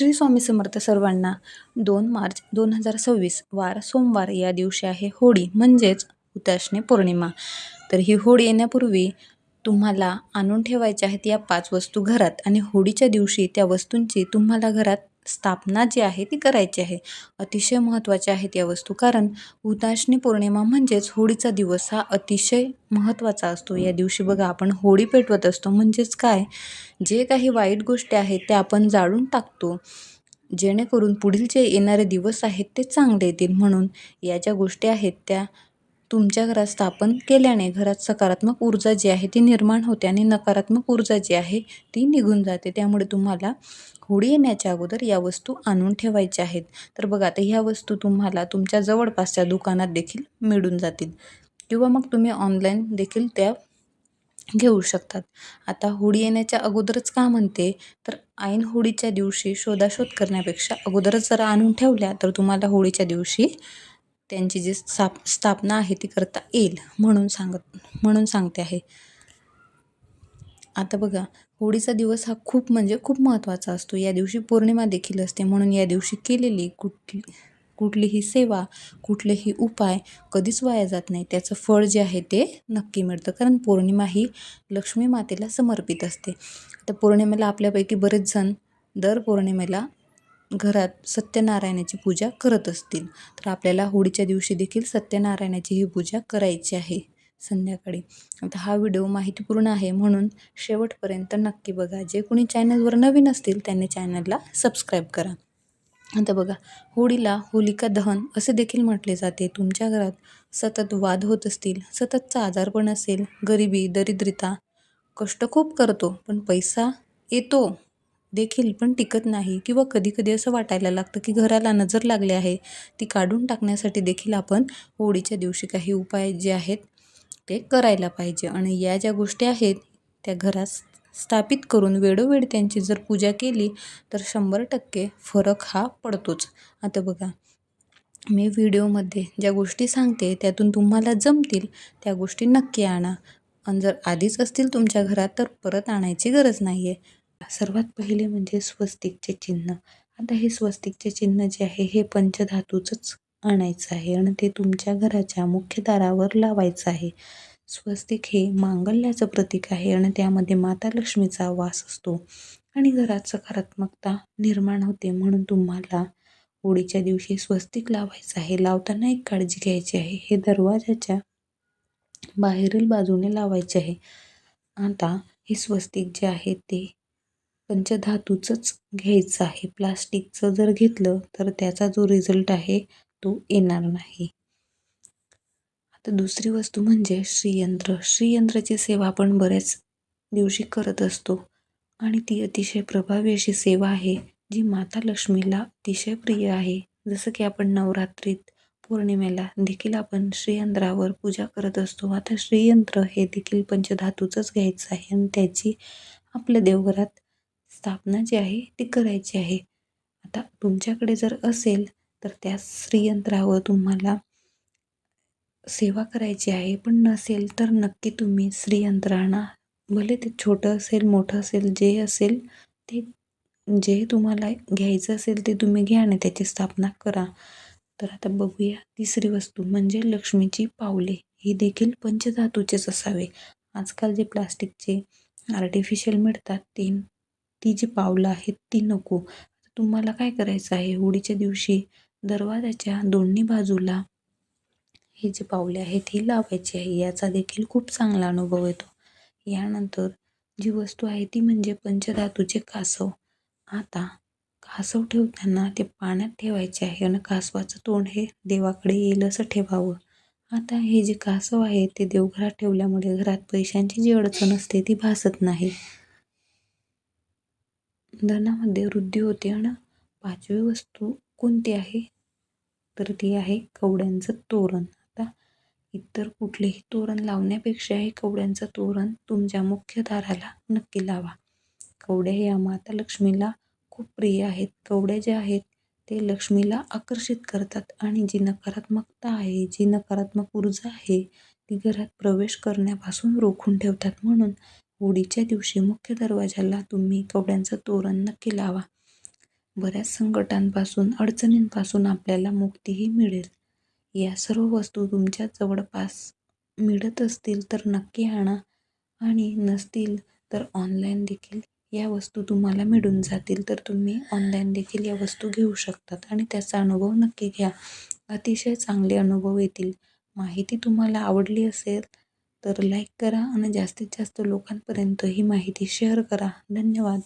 श्री स्वामी समर्थ सर्वांना दोन मार्च दोन हजार सव्वीस वार सोमवार या दिवशी आहे होळी म्हणजेच हुताशनी पौर्णिमा. तर ही होळी येण्यापूर्वी तुम्हाला आणून ठेवायच्या आहेत या पाच वस्तू घरात आणि होळीच्या दिवशी त्या वस्तूंची तुम्हाला घरात स्थापना जी आहे ती करायची आहे. अतिशय महत्त्वाच्या आहेत या वस्तू. कारण हुताशनी पौर्णिमा म्हणजेच होळीचा दिवस हा अतिशय महत्त्वाचा असतो. या दिवशी बघा आपण होळी पेटवत असतो. म्हणजेच काय? जे काही वाईट गोष्टी आहेत त्या आपण जाळून टाकतो. जेणेकरून पुढील जे येणारे दिवस आहेत ते चांगले येतील. म्हणून या ज्या गोष्टी आहेत त्या तुमच्या घरात स्थापन केल्याने घरात सकारात्मक ऊर्जा जी आहे ती निर्माण होते आणि नकारात्मक ऊर्जा जी आहे ती निघून जाते. त्यामुळे तुम्हाला होळी येण्याच्या अगोदर या वस्तू आणून ठेवायच्या आहेत. तर बघा आता ह्या वस्तू तुम्हाला तुमच्या जवळपासच्या दुकानात देखील मिळून जातील. किंवा मग तुम्ही ऑनलाईन देखील त्या घेऊ शकतात. आता होळी येण्याच्या अगोदरच का म्हणते तर ऐन होळीच्या दिवशी शोधाशोध करण्यापेक्षा अगोदरच जरा आणून ठेवल्या तर तुम्हाला होळीच्या दिवशी त्यांची जी स्थाप स्थापना आहे ती करता येईल म्हणून सांगत म्हणून सांगते आहे. आता बघा होळीचा दिवस हा खूप म्हणजे खूप महत्त्वाचा असतो. या दिवशी पौर्णिमा देखील असते. म्हणून या दिवशी केलेली कुठली कुठलीही सेवा कुठलेही उपाय कधीच वाया जात नाही. त्याचं फळ जे आहे ते नक्की मिळतं. कारण पौर्णिमा ही लक्ष्मी मातेला समर्पित असते. तर पौर्णिमेला आपल्यापैकी बरेच जण दर पौर्णिमेला घरात सत्यनारायणाची पूजा करत असतील. तर आपल्याला होळीच्या दिवशी देखील सत्यनारायणाची ही पूजा करायची आहे संध्याकाळी. आता हा व्हिडिओ माहितीपूर्ण आहे म्हणून शेवटपर्यंत नक्की बघा. जे कोणी चॅनलवर नवीन असतील त्यांनी चॅनलला सबस्क्राईब करा. आता बघा होळीला होलिका दहन असे देखील म्हटले जाते. तुमच्या घरात सतत वाद होत असतील सततचा आजारपण असेल गरिबी दरिद्रता कष्ट खूप करतो पण पैसा येतो. देखील पण टिकत नाही किंवा कधीकधी असं वाटायला लागतं की घराला नजर लागली आहे ती काढून टाकण्यासाठी देखील आपण होळीच्या दिवशी काही उपाय जे आहेत ते करायला पाहिजे. आणि या ज्या गोष्टी आहेत त्या घरात स्थापित करून वेळोवेळी त्यांची जर पूजा केली तर शंभर टक्के फरक हा पडतोच. आता बघा मी व्हिडिओमध्ये ज्या गोष्टी सांगते त्यातून तुम्हाला जमतील त्या गोष्टी नक्की आणा. आणि जर आधीच असतील तुमच्या घरात तर परत आणायची गरज नाही आहे सर्वात पहिले म्हणजे स्वस्तिकचे चिन्ह. आता हे स्वस्तिकचे चिन्ह जे आहे हे पंचधातूचंच आणायचं आहे आणि ते तुमच्या घराच्या मुख्य दारावर लावायचं आहे. स्वस्तिक हे मांगल्याचं प्रतीक आहे आणि त्यामध्ये माता लक्ष्मीचा वास असतो आणि घरात सकारात्मकता निर्माण होते म्हणून तुम्हाला होळीच्या दिवशी स्वस्तिक लावायचं आहे. लावताना एक काळजी घ्यायची आहे. हे दरवाजाच्या बाहेरील बाजूने लावायचे आहे. आता हे स्वस्तिक जे आहे ते पंचधातूचंच घ्यायचं आहे. प्लास्टिकचं जर घेतलं तर त्याचा जो रिझल्ट आहे तो येणार नाही. आता दुसरी वस्तू म्हणजे श्रीयंत्र. श्रीयंत्राची सेवा आपण बऱ्याच दिवशी करत असतो. आणि ती अतिशय प्रभावी अशी सेवा आहे जी माता लक्ष्मीला अतिशय प्रिय आहे. जसं की आपण नवरात्रीत पौर्णिमेला देखील आपण श्रीयंत्रावर पूजा करत असतो. आता श्रीयंत्र हे देखील पंचधातूचंच घ्यायचं आहे. आणि त्याची आपल्या देवघरात स्थापना जी आहे ती करायची आहे. आता तुमच्याकडे जर असेल तर त्या श्रीयंत्रावर तुम्हाला सेवा करायची आहे. पण नसेल तर नक्की तुम्ही श्रीयंत्रांना भले ते छोटं असेल मोठं असेल जे असेल ते जे तुम्हाला घ्यायचं असेल ते तुम्ही घ्या आणि त्याची स्थापना करा. तर आता बघूया तिसरी वस्तू म्हणजे लक्ष्मीची पावले. ही देखील पंचधातूचेच असावे. आजकाल जे प्लास्टिकचे आर्टिफिशियल मिळतात ते ती जी पावलं आहेत ती नको. तुम्हाला काय करायचं आहे? होळीच्या दिवशी दरवाजाच्या दोन्ही बाजूला हे जे पावले आहेत ही लावायची आहे. याचा देखील खूप चांगला अनुभव येतो. यानंतर जी वस्तू आहे ती म्हणजे पंचधातूचे कासव. आता कासव ठेवताना ते पाण्यात ठेवायचे आहे आणि कासवाचं तोंड हे देवाकडे येईल असं ठेवावं. आता हे जे कासव आहे ते देवघरात ठेवल्यामुळे घरात पैशांची जी अडचण असते ती भासत नाही. धनामध्ये वृद्धी होते आणि पाचवी वस्तू कोणती आहे? तर ती आहे कवड्यांचं तोरण. आता इतर कुठलेही तोरण लावण्यापेक्षा हे कवड्यांचं तोरण तुमच्या मुख्य दाराला नक्की लावा. कवड्या या माता लक्ष्मीला खूप प्रिय आहेत. कवड्या ज्या आहेत ते लक्ष्मीला आकर्षित करतात आणि जी नकारात्मकता आहे जी नकारात्मक ऊर्जा आहे ती घरात प्रवेश करण्यापासून रोखून ठेवतात. म्हणून होळीच्या दिवशी मुख्य दरवाजाला तुम्ही कवड्यांचं तोरण नक्की लावा. बऱ्याच संकटांपासून अडचणींपासून आपल्याला मुक्तीही मिळेल. या सर्व वस्तू तुमच्या जवळपास मिळत असतील तर नक्की आणा. आणि नसतील तर ऑनलाईन देखील या वस्तू तुम्हाला मिळून जातील तर तुम्ही ऑनलाईन देखील या वस्तू घेऊ शकतात आणि त्याचा अनुभव नक्की घ्या. अतिशय चांगले अनुभव येतील. माहिती तुम्हाला आवडली असेल तर लाईक करा आणि जास्तीत जास्त लोकांपर्यंत ही माहिती शेअर करा. धन्यवाद.